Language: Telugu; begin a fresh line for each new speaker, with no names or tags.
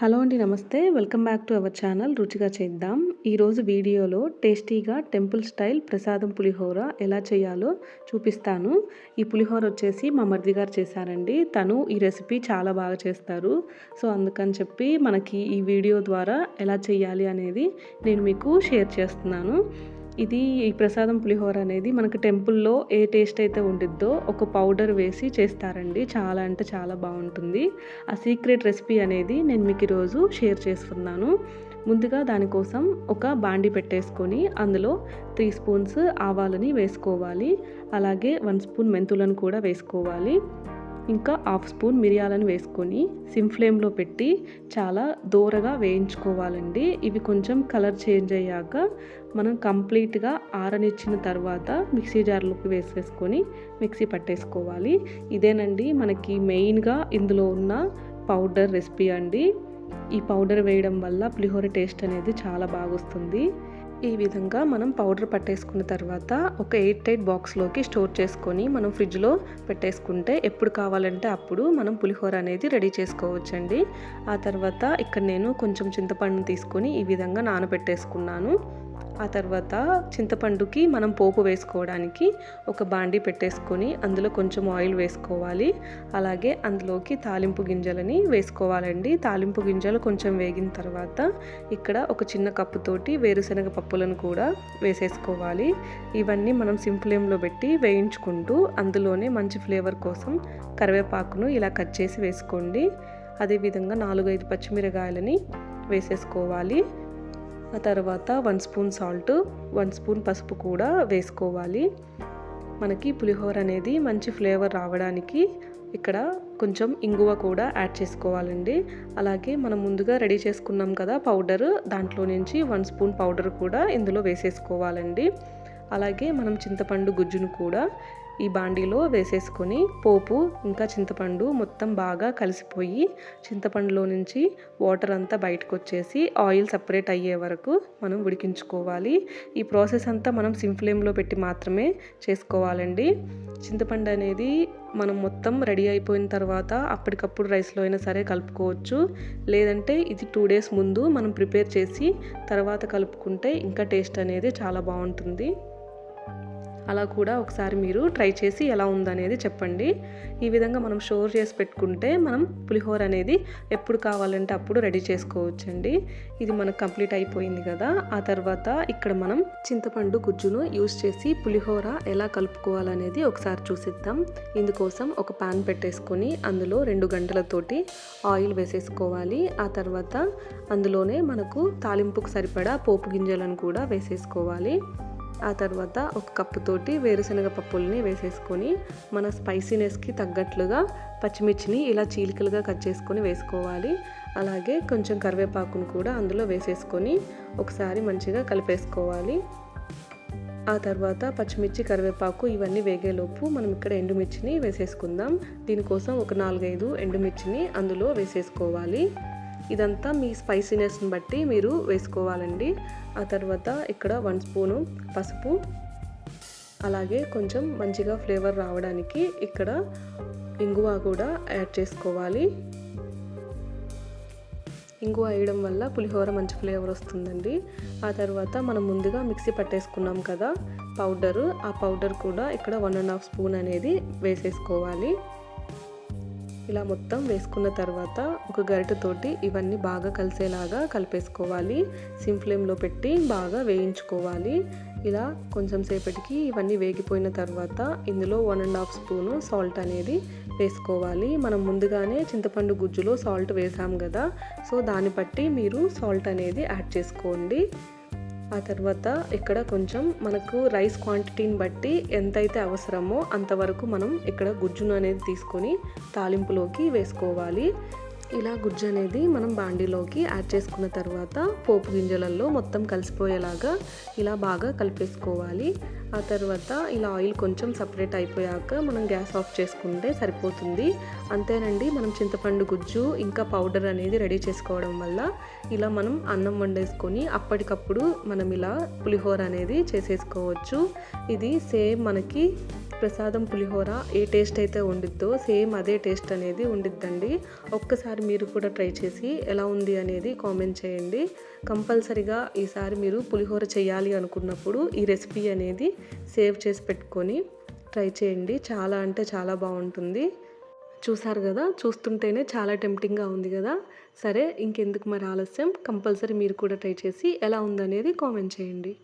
హలో అండి నమస్తే. Welcome back to our channel రుచిగా చేద్దాం. ఈరోజు వీడియోలో టేస్టీగా టెంపుల్ స్టైల్ ప్రసాదం పులిహోర ఎలా చేయాలో చూపిస్తాను. ఈ పులిహోర వచ్చేసి మా మరిది గారు చేశారండి. తను ఈ రెసిపీ చాలా బాగా చేస్తారు. సో అందుకని చెప్పి మనకి ఈ వీడియో ద్వారా ఎలా చేయాలి అనేది నేను మీకు షేర్ చేస్తున్నాను. ఇది ఈ ప్రసాదం పులిహోర అనేది మనకు టెంపుల్లో ఏ టేస్ట్ అయితే ఉండిద్దో ఒక పౌడర్ వేసి చేస్తారండి. చాలా అంటే చాలా బాగుంటుంది. ఆ సీక్రెట్ రెసిపీ అనేది నేను మీకు ఈరోజు షేర్ చేస్తున్నాను ముందుగా దానికోసం ఒక బాండి పెట్టేసుకొని అందులో త్రీ స్పూన్స్ ఆవాలని వేసుకోవాలి. అలాగే వన్ స్పూన్ మెంతులను కూడా వేసుకోవాలి. ఇంకా హాఫ్ స్పూన్ మిరియాలను వేసుకొని సిమ్ ఫ్లేమ్లో పెట్టి చాలా దూరగా వేయించుకోవాలండి. ఇవి కొంచెం కలర్ చేంజ్ అయ్యాక మనం కంప్లీట్గా ఆరనిచ్చిన తర్వాత మిక్సీ జార్లోకి వేసేసుకొని మిక్సీ పట్టేసుకోవాలి. ఇదేనండి మనకి మెయిన్గా ఇందులో ఉన్న పౌడర్ రెసిపీ అండి. ఈ పౌడర్ వేయడం వల్ల పులిహోర టేస్ట్ అనేది చాలా బాగా వస్తుంది ఈ విధంగా మనం పౌడర్ పట్టేసుకున్న తర్వాత ఒక ఎయిట్ ఎయిట్ బాక్స్లోకి స్టోర్ చేసుకొని మనం ఫ్రిడ్జ్లో పెట్టేసుకుంటే ఎప్పుడు కావాలంటే అప్పుడు మనం పులిహోర అనేది రెడీ చేసుకోవచ్చండి. ఆ తర్వాత ఇక్కడ నేను కొంచెం చింతపండు తీసుకొని ఈ విధంగా నానబెట్టేసుకున్నాను. ఆ తర్వాత చింతపండుకి మనం పోపు వేసుకోవడానికి ఒక బాండి పెట్టేసుకొని అందులో కొంచెం ఆయిల్ వేసుకోవాలి. అలాగే అందులోకి తాలింపు గింజలని వేసుకోవాలండి. తాలింపు గింజలు కొంచెం వేగిన తర్వాత ఇక్కడ ఒక చిన్న కప్పుతోటి వేరుశనగ పప్పులను కూడా వేసేసుకోవాలి. ఇవన్నీ మనం సింప్లేమ్లో పెట్టి వేయించుకుంటూ అందులోనే మంచి ఫ్లేవర్ కోసం కరివేపాకును ఇలా కట్ చేసి వేసుకోండి. అదేవిధంగా నాలుగైదు పచ్చిమిరకాయలని వేసేసుకోవాలి. ఆ తర్వాత one spoon salt one spoon పసుపు కూడా వేసుకోవాలి. మనకి పులిహోర అనేది మంచి ఫ్లేవర్ రావడానికి ఇక్కడ కొంచెం ఇంగువ కూడా యాడ్ చేసుకోవాలండి. అలాగే మనం ముందుగా రెడీ చేసుకున్నాం కదా పౌడర్ దాంట్లో నుంచి వన్ స్పూన్ పౌడర్ కూడా ఇందులో వేసేసుకోవాలండి. అలాగే మనం చింతపండు గుజ్జును కూడా ఈ బాండీలో వేసేసుకొని పోపు ఇంకా చింతపండు మొత్తం బాగా కలిసిపోయి చింతపండులో నుంచి వాటర్ అంతా బయటకు వచ్చేసి ఆయిల్ సపరేట్ అయ్యే వరకు మనం ఉడికించుకోవాలి. ఈ ప్రాసెస్ అంతా మనం సిమ్ ఫ్లేమ్లో పెట్టి మాత్రమే చేసుకోవాలండి. చింతపండు అనేది మనం మొత్తం రెడీ అయిపోయిన తర్వాత అప్పటికప్పుడు రైస్లో అయినా సరే కలుపుకోవచ్చు. లేదంటే ఇది టూ డేస్ ముందు మనం ప్రిపేర్ చేసి తర్వాత కలుపుకుంటే ఇంకా టేస్ట్ అనేది చాలా బాగుంటుంది. అలా కూడా ఒకసారి మీరు ట్రై చేసి ఎలా ఉందనేది చెప్పండి. ఈ విధంగా మనం స్టోర్ చేసి పెట్టుకుంటే మనం పులిహోర అనేది ఎప్పుడు కావాలంటే అప్పుడు రెడీ చేసుకోవచ్చండి. ఇది మనకు కంప్లీట్ అయిపోయింది కదా. ఆ తర్వాత ఇక్కడ మనం చింతపండు గుజ్జును యూస్ చేసి పులిహోర ఎలా కలుపుకోవాలనేది ఒకసారి చూసిద్దాం. ఇందుకోసం ఒక పాన్ పెట్టేసుకొని అందులో రెండు గంటలతోటి ఆయిల్ వేసేసుకోవాలి. ఆ తర్వాత అందులోనే మనకు తాలింపుకు సరిపడా పోపు గింజలను కూడా వేసేసుకోవాలి. ఆ తర్వాత ఒక కప్పుతోటి వేరుశనగ పప్పుల్ని వేసేసుకొని మన స్పైసీనెస్కి తగ్గట్లుగా పచ్చిమిర్చిని ఇలా చీలికలుగా కట్ చేసుకొని వేసుకోవాలి. అలాగే కొంచెం కరివేపాకును కూడా అందులో వేసేసుకొని ఒకసారి మంచిగా కలిపేసుకోవాలి. ఆ తర్వాత పచ్చిమిర్చి కరివేపాకు ఇవన్నీ వేగేలోపు మనం ఇక్కడ ఎండుమిర్చిని వేసేసుకుందాం. దీనికోసం ఒక నాలుగైదు ఎండుమిర్చిని అందులో వేసేసుకోవాలి. ఇదంతా మీ స్పైసీనెస్ని బట్టి మీరు వేసుకోవాలండి. ఆ తర్వాత ఇక్కడ వన్ స్పూను పసుపు అలాగే కొంచెం మంచిగా ఫ్లేవర్ రావడానికి ఇక్కడ ఇంగువ కూడా యాడ్ చేసుకోవాలి. ఇంగువ వేయడం వల్ల పులిహోర మంచి ఫ్లేవర్ వస్తుందండి. ఆ తర్వాత మనం ముందుగా మిక్సీ పట్టేసుకున్నాం కదా పౌడరు. ఆ పౌడర్ కూడా ఇక్కడ వన్ అండ్ హాఫ్ స్పూన్ అనేది వేసేసుకోవాలి. ఇలా మొత్తం వేసుకున్న తర్వాత ఒక గరిటెతోటి ఇవన్నీ బాగా కలిసేలాగా కలిపేసుకోవాలి. సిమ్ ఫ్లేమ్లో పెట్టి బాగా వేయించుకోవాలి. ఇలా కొంచెం సేపటికి ఇవన్నీ వేగిపోయిన తర్వాత ఇందులో one and half spoon salt అనేది వేసుకోవాలి. మనం ముందుగానే చింతపండు గుజ్జులో సాల్ట్ వేసాం కదా సో దాన్ని బట్టి మీరు సాల్ట్ అనేది యాడ్ చేసుకోండి. ఆ తర్వాత ఇక్కడ కొంచెం మనకు రైస్ క్వాంటిటీని బట్టి ఎంతైతే అవసరమో అంతవరకు మనం ఇక్కడ గుజ్జును అనేది తీసుకొని తాలింపులోకి వేసుకోవాలి. ఇలా గుజ్జు అనేది మనం బాండీలోకి యాడ్ చేసుకున్న తర్వాత పోపు గింజలలో మొత్తం కలిసిపోయేలాగా ఇలా బాగా కలిపేసుకోవాలి. ఆ తర్వాత ఇలా ఆయిల్ కొంచెం సపరేట్ అయిపోయాక మనం గ్యాస్ ఆఫ్ చేసుకుంటే సరిపోతుంది. అంతేనండి మనం చింతపండు గుజ్జు ఇంకా పౌడర్ అనేది రెడీ చేసుకోవడం వల్ల ఇలా మనం అన్నం వండేసుకొని అప్పటికప్పుడు మనం ఇలా పులిహోర అనేది చేసేసుకోవచ్చు. ఇది సేమ్ మనకి ప్రసాదం పులిహోర ఏ టేస్ట్ అయితే ఉండిద్దో సేమ్ అదే టేస్ట్ అనేది ఉండిద్దండి. ఒక్కసారి మీరు కూడా ట్రై చేసి ఎలా ఉంది అనేది కామెంట్ చేయండి. కంపల్సరిగా ఈసారి మీరు పులిహోర చేయాలి అనుకున్నప్పుడు ఈ రెసిపీ అనేది సేవ్ చేసి పెట్టుకొని ట్రై చేయండి. చాలా అంటే చాలా బాగుంటుంది. చూసారు కదా? చూస్తుంటేనే చాలా టెంప్టింగ్గా ఉంది కదా? సరే ఇంకెందుకు మరి ఆలస్యం? కంపల్సరీ మీరు కూడా ట్రై చేసి ఎలా ఉందనేది కామెంట్ చేయండి.